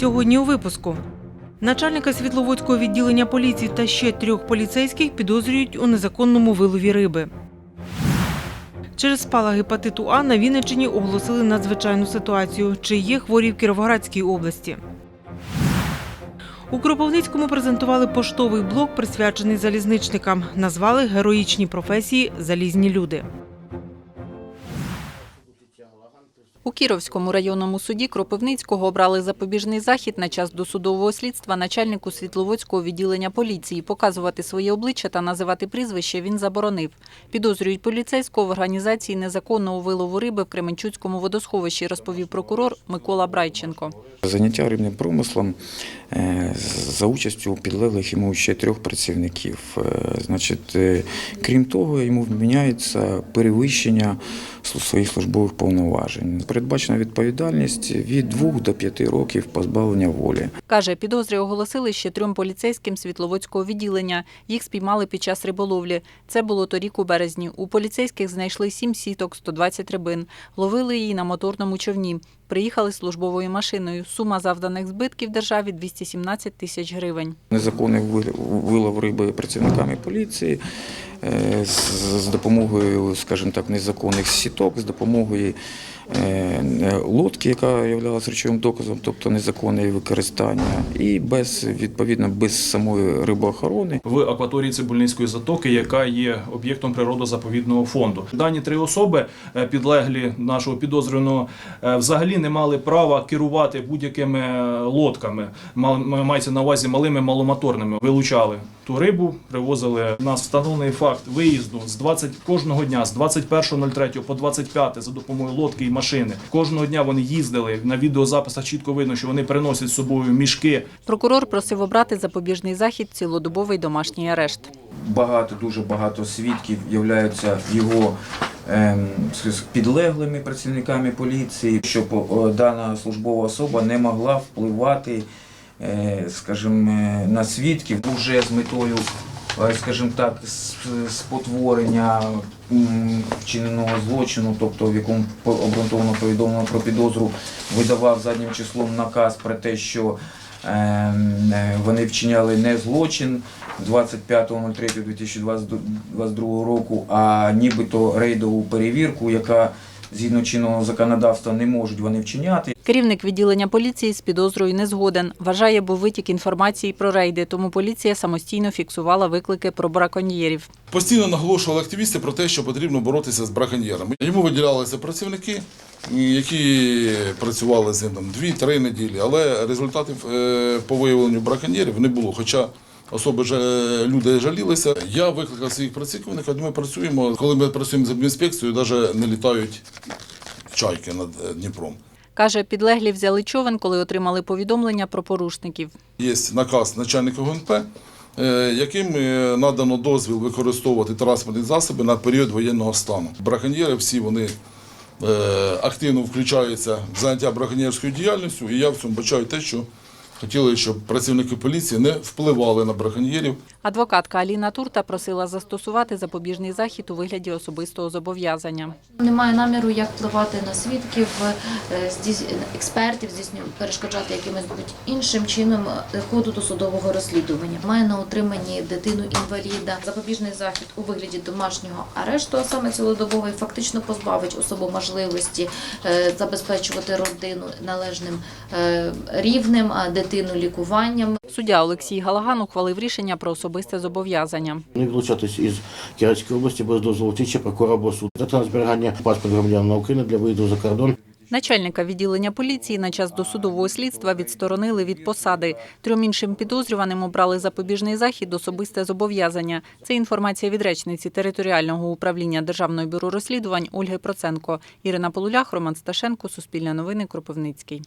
Сьогодні у випуску. Начальника Світловодського відділення поліції та ще трьох поліцейських підозрюють у незаконному вилові риби. Через спалах гепатиту А на Вінниччині оголосили надзвичайну ситуацію. Чи є хворі в Кіровоградській області? У Кропивницькому презентували поштовий блок, присвячений залізничникам. Назвали героїчні професії Залізні люди. У Кіровському районному суді Кропивницького обрали запобіжний захід на час досудового слідства начальнику Світловодського відділення поліції. Показувати своє обличчя та називати прізвище він заборонив. Підозрюють поліцейського в організації незаконного вилову риби в Кременчуцькому водосховищі, розповів прокурор Микола Брайченко. Заняття рибним промислом за участю підлеглих йому ще трьох працівників. Е, Значить, е, крім того, йому вміняється перевищення своїх службових повноважень. Передбачена відповідальність від 2 до 5 років позбавлення волі. Каже, підозри оголосили ще трьом поліцейським Світловодського відділення. Їх спіймали під час риболовлі. Це було торік у березні. У поліцейських знайшли сім сіток, 120 рибин. Ловили її на моторному човні. Приїхали службовою машиною. Сума завданих збитків державі 217 тисяч гривень. Незаконний ви- вилов риби працівниками поліції е, з допомогою, скажімо так, незаконних сіток, з допомогою лодки, яка є речовим доказом, тобто незаконне використання, і без відповідно без самої рибоохорони. в акваторії Цибульницької затоки, яка є об'єктом природозаповідного фонду. Дані три особи, е, підлеглі нашого підозрюваного, е, взагалі не мали права керувати будь-якими е, лодками. Мається на увазі малими маломоторними. Вилучали ту рибу, привозили. Нас встановлений факт виїзду з 20 кожного дня, з 21.03 по 25 за допомогою лодки і машини. Кожного дня вони їздили. На відеозаписах чітко видно, що вони приносять з собою мішки Прокурор просив обрати запобіжний захід цілодобовий домашній арешт. Багато, дуже багато свідків являються його ем, підлеглими працівниками поліції, щоб дана службова особа не могла впливати, е, скажімо, е, на свідків вже з метою, скажімо так, спотворення вчиненого злочину, тобто в якому обґрунтовано повідомлено про підозру, видавав заднім числом наказ про те, що ем, е, вони вчиняли не злочин 25.03.2022 року, а нібито рейдову перевірку, яка згідно чинного законодавства не можуть вони вчиняти. Керівник відділення поліції з підозрою не згоден. Вважає, був витік інформації про рейди, тому поліція самостійно фіксувала виклики про браконьєрів. Постійно наголошували активісти про те, що потрібно боротися з браконьєрами. Йому виділялися працівники, які працювали з ним там 2-3 неділі, але результатів е, по виявленню браконьєрів не було. Хоча особи жа- люди жалілися. Я викликав своїх працівників, ми працюємо. Коли ми працюємо з інспекцією, навіть не літають чайки над е, Дніпром. Каже, підлеглі взяли човен, коли отримали повідомлення про порушників. Є наказ начальника ГУНП, е, яким е, надано дозвіл використовувати транспортні засоби на період воєнного стану. Браконьєри всі вони е, активно включаються в заняття браконьєрською діяльністю, і я в цьому бачаю те, що хотіли, щоб працівники поліції не впливали на браконьєрів. Адвокатка Аліна Турта просила застосувати запобіжний захід у вигляді особистого зобов'язання. Немає наміру як впливати на свідків, е, експертів, перешкоджати якимось іншим чином е, ходу досудового розслідування. Має на утриманні дитину інваліда. Запобіжний захід у вигляді домашнього арешту, а саме цілодобовий, фактично позбавить особу можливості е, забезпечувати родину належним рівнем, а дитину лікуванням. Суддя Олексій Галаган ухвалив рішення про особисте зобов'язання. Не вилучатись із Кіровської області без дозволу слідчі прокурора або суду. Це на зберігання паспорту громадянина України для виїзду за кордон. Начальника відділення поліції на час досудового слідства відсторонили від посади. Трьом іншим підозрюваним обрали запобіжний захід особисте зобов'язання. Це інформація від речниці територіального управління Державного бюро розслідувань Ольги Проценко. Ірина Полулях, Роман Сташенко, Суспільне новини, Кропивницький.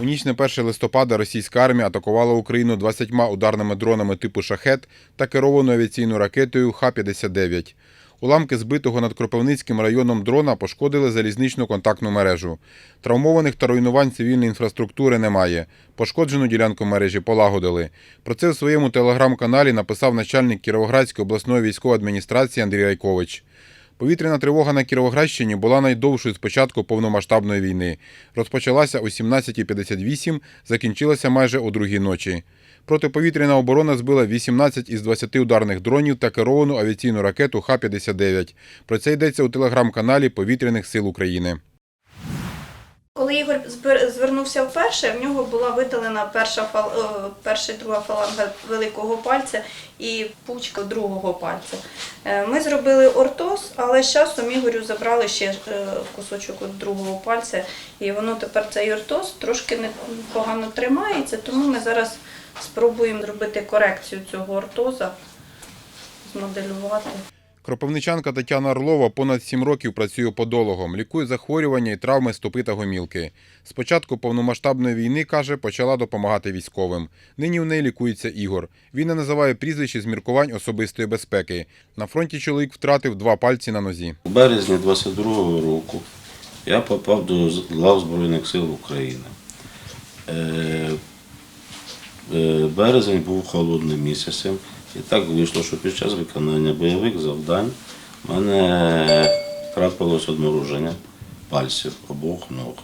У ніч на 1 листопада російська армія атакувала Україну 20 ударними дронами типу «Шахет» та керованою авіаційною ракетою Х-59. Уламки збитого над Кропивницьким районом дрона пошкодили залізничну контактну мережу. Травмованих та руйнувань цивільної інфраструктури немає. Пошкоджену ділянку мережі полагодили. Про це в своєму телеграм-каналі написав начальник Кіровоградської обласної військової адміністрації Андрій Райкович. Повітряна тривога на Кіровоградщині була найдовшою з початку повномасштабної війни. Розпочалася о 17.58, закінчилася майже о другій ночі. Протиповітряна оборона збила 18 із 20 ударних дронів та керовану авіаційну ракету Х-59. Про це йдеться у телеграм-каналі Повітряних сил України. Коли Ігор звернувся вперше, в нього була видалена перша фал... е, перша і друга фаланга великого пальця і пучка другого пальця. Е, Ми зробили ортоз, але з часом Ігорю забрали ще е, кусочок від другого пальця, і воно тепер цей ортоз трошки не погано тримається, тому ми зараз спробуємо зробити корекцію цього ортоза, змоделювати. Кропивничанка Тетяна Орлова понад 7 років працює подологом, лікує захворювання і травми стопи та гомілки. З початку повномасштабної війни, каже, почала допомагати військовим. Нині у неї лікується Ігор. Він не називає прізвище з міркувань особистої безпеки. На фронті чоловік втратив два пальці на нозі. У березні 22-го року я попав до лав Збройних сил України. Е, е, Березень був холодним місяцем, і так вийшло, що під час виконання бойових завдань в мене трапилось одмороження пальців обох ног.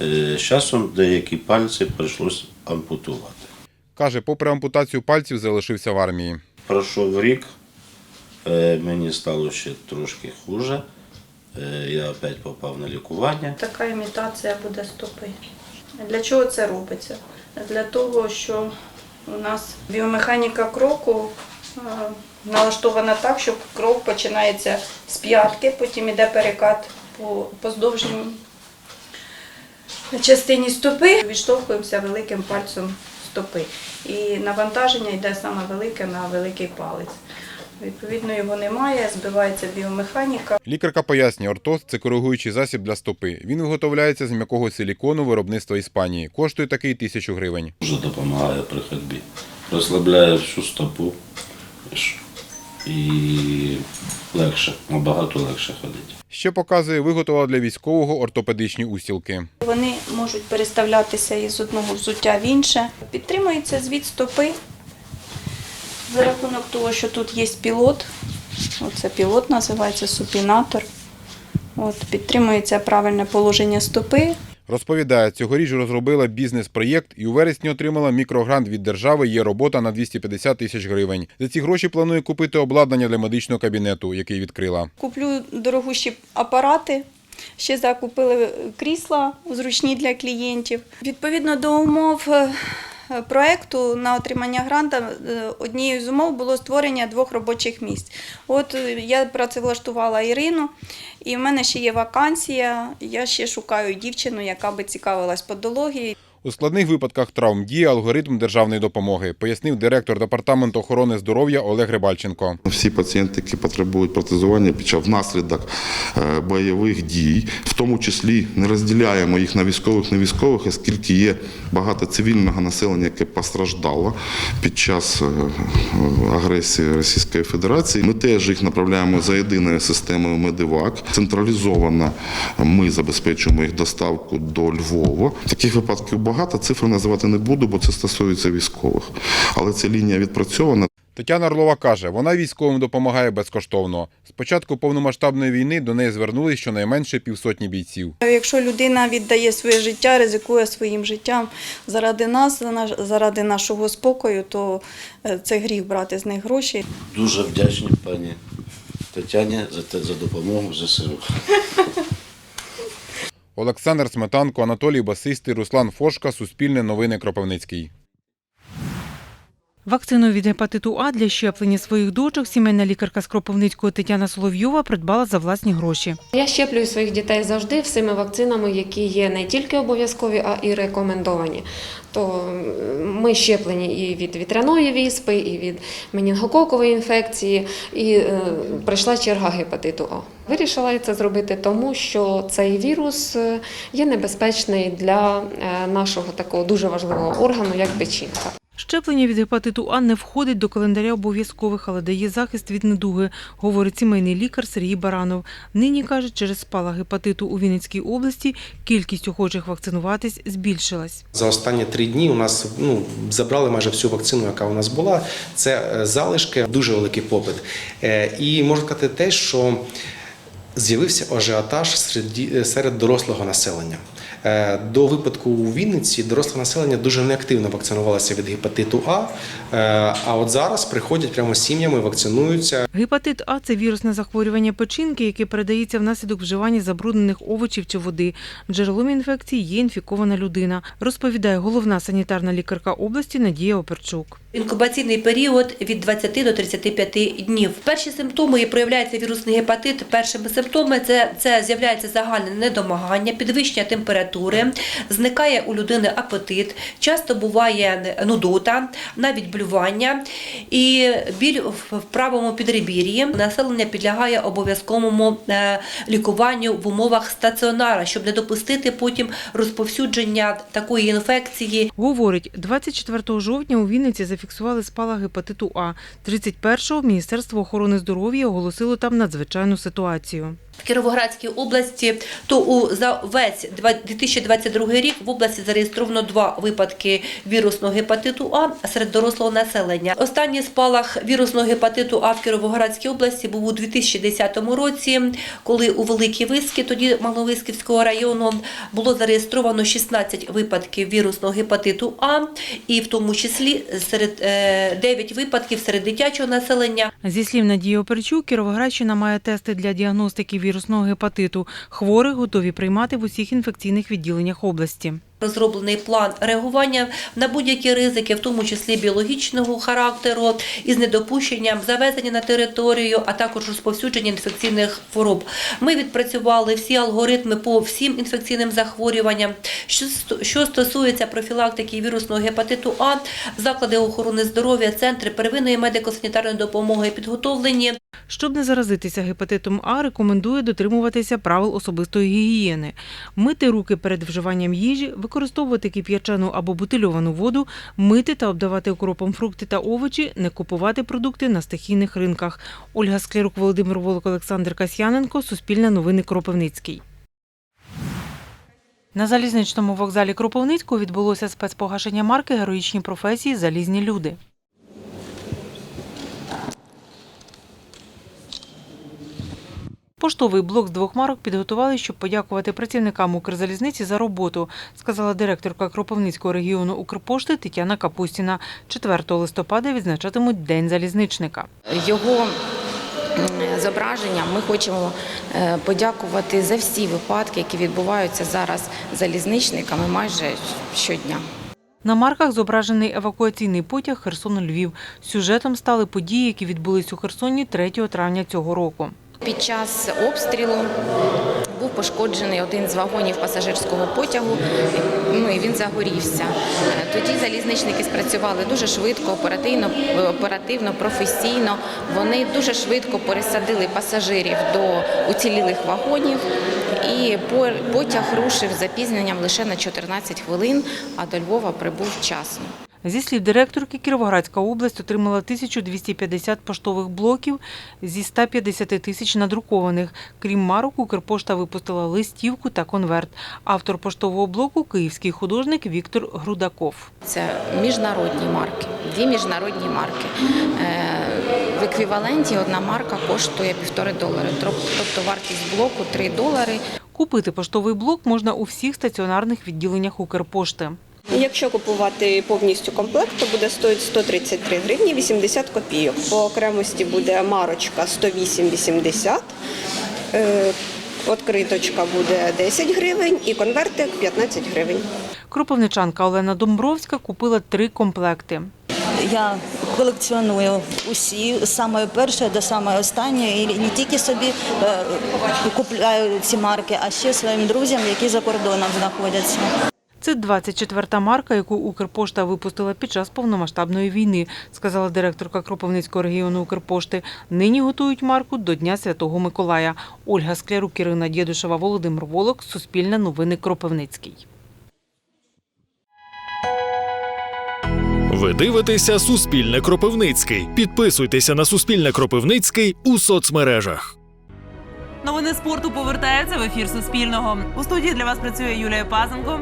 Е, З часом деякі пальці прийшлось ампутувати. Каже, попри ампутацію пальців, залишився в армії. Пройшов рік, е, мені стало ще трошки хуже. Е, Я опять попав на лікування. Така імітація буде стопи. Для чого це робиться? Для того, що у нас біомеханіка кроку е, налаштована так, що крок починається з п'ятки, потім йде перекат по поздовжній частині стопи, відштовхуємося великим пальцем стопи. І навантаження йде саме велике на великий палець. Відповідно, його немає, збивається біомеханіка. Лікарка пояснює, ортоз – це коригуючий засіб для стопи. Він виготовляється з м'якого силікону виробництва Іспанії. Коштує такий тисячу гривень. Дуже допомагає при ходьбі. Розслабляє всю стопу і легше, набагато легше ходити. Ще показує, виготовила для військового ортопедичні устілки. Вони можуть переставлятися із одного взуття в інше. Підтримується звід стопи за рахунок того, що тут є пілот. Оце пілот називається супінатор. От, підтримується правильне положення стопи. Розповідає, цьогоріч розробила бізнес-проєкт і у вересні отримала мікрогрант від держави «Є робота» на 250 тисяч гривень. За ці гроші планує купити обладнання для медичного кабінету, який відкрила. Куплю дорогущі апарати. Ще закупили крісла зручні для клієнтів. Відповідно до умов е, проекту на отримання гранта, е, однією з умов було створення двох робочих місць. От е, я працевлаштувала Ірину, і в мене ще є вакансія. Я ще шукаю дівчину, яка би цікавилась подологією. У складних випадках травм діє алгоритм державної допомоги, пояснив директор департаменту охорони здоров'я Олег Рибальченко. Всі пацієнти, які потребують протезування під час внаслідок е, бойових дій, в тому числі не розділяємо їх на військових, не військових, оскільки є багато цивільного населення, яке постраждало під час е, агресії Російської Федерації. Ми теж їх направляємо за єдиною системою Медивак. Централізовано ми забезпечуємо їх доставку до Львова. Таких випадків багато. Цифри називати не буду, бо це стосується військових. Але ця лінія відпрацьована. Тетяна Орлова каже, вона військовим допомагає безкоштовно. З початку повномасштабної війни до неї звернулись щонайменше півсотні бійців. Якщо людина віддає своє життя, ризикує своїм життям заради нас, за наш- заради нашого спокою, то е, це гріх брати з них гроші. Дуже вдячні пані Тетяні за те за допомогу ЗСУ. Олександр Сметанко, Анатолій Басистий, Руслан Фошка, Суспільне новини Кропивницький. Вакцину від гепатиту А для щеплення своїх дочок сімейна лікарка з Кропивницького Тетяна Соловйова придбала за власні гроші. Я щеплюю своїх дітей завжди всіми вакцинами, які є не тільки обов'язкові, а і рекомендовані. То ми щеплені і від вітряної віспи, і від менінгококової інфекції, і е, прийшла черга гепатиту А. Вирішила я це зробити тому, що цей вірус е, є небезпечний для е, нашого такого дуже важливого органу, як печінка. Щеплення від гепатиту А не входить до календаря обов'язкових, але дає захист від недуги, говорить сімейний лікар Сергій Баранов. Нині каже, через спалах гепатиту у Вінницькій області кількість охочих вакцинуватись збільшилась. За останні три дні у нас ну забрали майже всю вакцину, яка у нас була. Це е, залишки, дуже великий попит. Е, І можу сказати те, що з'явився ажіотаж серед, серед дорослого населення. Е, До випадку у Вінниці доросле населення дуже неактивно вакцинувалося від гепатиту А. Е, А от зараз приходять прямо з сім'ями, вакцинуються. Гепатит А це вірусне захворювання печінки, яке передається внаслідок вживання забруднених овочів чи води. Джерелом інфекції є інфікована людина, розповідає головна санітарна лікарка області Надія Оперчук. Інкубаційний період від 20 до 35 днів. Перші симптоми і проявляється вірусний гепатит. Першими симптомами це, це з'являється загальне недомагання, підвищення температури, зникає у людини апетит, часто буває нудота, навіть блювання і біль в правому підребір'ї. Населення підлягає обов'язковому е, лікуванню в умовах стаціонара, щоб не допустити потім розповсюдження такої інфекції Говорить, 24 жовтня у Вінниці зафіксували спалах гепатиту А. 31-го Міністерство охорони здоров'я оголосило там надзвичайну ситуацію. В Кіровоградській області то у за весь 2022 рік в області зареєстровано два випадки вірусного гепатиту А серед дорослого населення. Останній спалах вірусного гепатиту А в Кіровоградській області був у 2010 році, коли у Великій Виски, тоді Маловисківського району, було зареєстровано 16 випадків вірусного гепатиту А, і в тому числі серед е, 9 випадків серед дитячого населення. Зі слів Надії Оперчук, Кіровоградщина має тести для діагностики вірусного гепатиту. Хворих готові приймати в усіх інфекційних відділеннях області. Розроблений план реагування на будь-які ризики, в тому числі біологічного характеру, із недопущенням завезення на територію, а також розповсюдження інфекційних хвороб. Ми відпрацювали всі алгоритми по всім інфекційним захворюванням. Що стосується профілактики вірусного гепатиту А, заклади охорони здоров'я, центри первинної медико-санітарної допомоги підготовлені. Щоб не заразитися гепатитом А, рекомендує дотримуватися правил особистої гігієни, мити руки перед вживанням їжі, використовувати кип'ячену або бутильовану воду, мити та обдавати окропом фрукти та овочі, не купувати продукти на стихійних ринках. Ольга Склярук, Володимир Волок, Олександр Касьяненко, Суспільне новини Кропивницький. На залізничному вокзалі Кропивницького відбулося спецпогашення марки Героїчні професії Залізні люди. Поштовий блок з двох марок підготували, щоб подякувати працівникам Укрзалізниці за роботу, сказала директорка Кропивницького регіону Укрпошти Тетяна Капустіна. 4 листопада відзначатимуть День залізничника. Його зображення ми хочемо е, подякувати за всі випадки, які відбуваються зараз залізничниками майже щодня. На марках зображений евакуаційний потяг Херсон-Львів. Сюжетом стали події, які відбулись у Херсоні 3 травня цього року. Під час обстрілу був пошкоджений один з вагонів пасажирського потягу, ну і він загорівся. Тоді залізничники спрацювали дуже швидко, оперативно, оперативно, професійно. Вони дуже швидко пересадили пасажирів до уцілілих вагонів, і по- потяг рушив запізненням лише на 14 хвилин, а до Львова прибув вчасно. Зі слів директорки, Кіровоградська область отримала 1250 поштових блоків зі 150 тисяч надрукованих. Крім марок, Укрпошта випустила листівку та конверт. Автор поштового блоку – київський художник Віктор Грудаков. Це міжнародні марки, дві міжнародні марки. Е, В еквіваленті одна марка коштує півтори долари, тобто вартість блоку 3 долари. Купити поштовий блок можна у всіх стаціонарних відділеннях Укрпошти. Якщо купувати повністю комплект, то буде стоїть 133 гривні 80 копійок. По окремості буде марочка 108,80, е, Откриточка буде 10 гривень і конвертик 15 гривень. Кропивничанка Олена Домбровська купила три комплекти. Я колекціоную усі з самої першої до самої останньої, і не тільки собі е, купляю ці марки, а ще своїм друзям, які за кордоном знаходяться. Це 24-та марка, яку Укрпошта випустила під час повномасштабної війни, сказала директорка Кропивницького регіону Укрпошти. Нині готують марку до Дня Святого Миколая. Ольга Склярук, Ірина Дєдушева, Володимир Волок, Суспільне новини Кропивницький. Ви дивитеся Суспільне Кропивницький. Підписуйтеся на Суспільне Кропивницький у соцмережах. Новини спорту повертаються в ефір Суспільного. У студії для вас працює Юлія Пазенко.